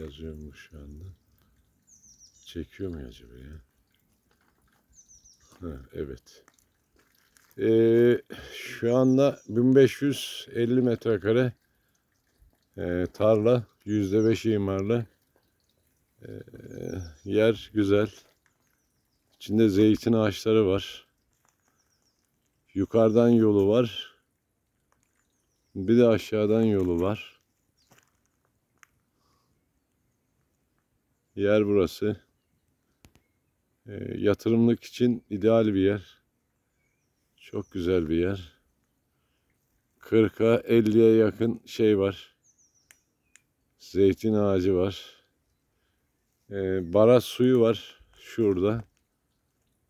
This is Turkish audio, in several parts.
Yazıyor mu şu anda? Çekiyor mu acaba ya? Ha, evet. Ee, şu anda 1550 metrekare e, tarla, %5 imarlı. Ee, yer güzel. İçinde zeytin ağaçları var. Yukarıdan yolu var. Bir de aşağıdan yolu var. Yer burası. Ee, yatırımlık için ideal bir yer. Çok güzel bir yer. 40'a 50'ye yakın şey var. Zeytin ağacı var. Ee, baraj suyu var şurada.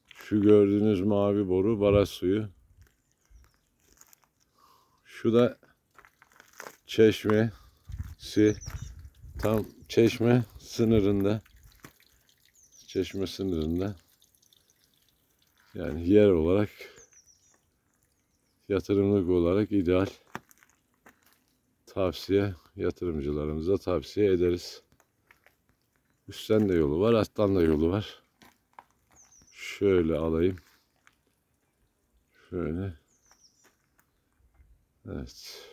Şu gördüğünüz mavi boru baraj suyu. Şu da çeşmesi. Tam çeşme sınırında. Çeşme sınırında. Yani yer olarak yatırımlık olarak ideal. Tavsiye yatırımcılarımıza tavsiye ederiz. Üstten de yolu var, alttan da yolu var. Şöyle alayım. Şöyle. Evet.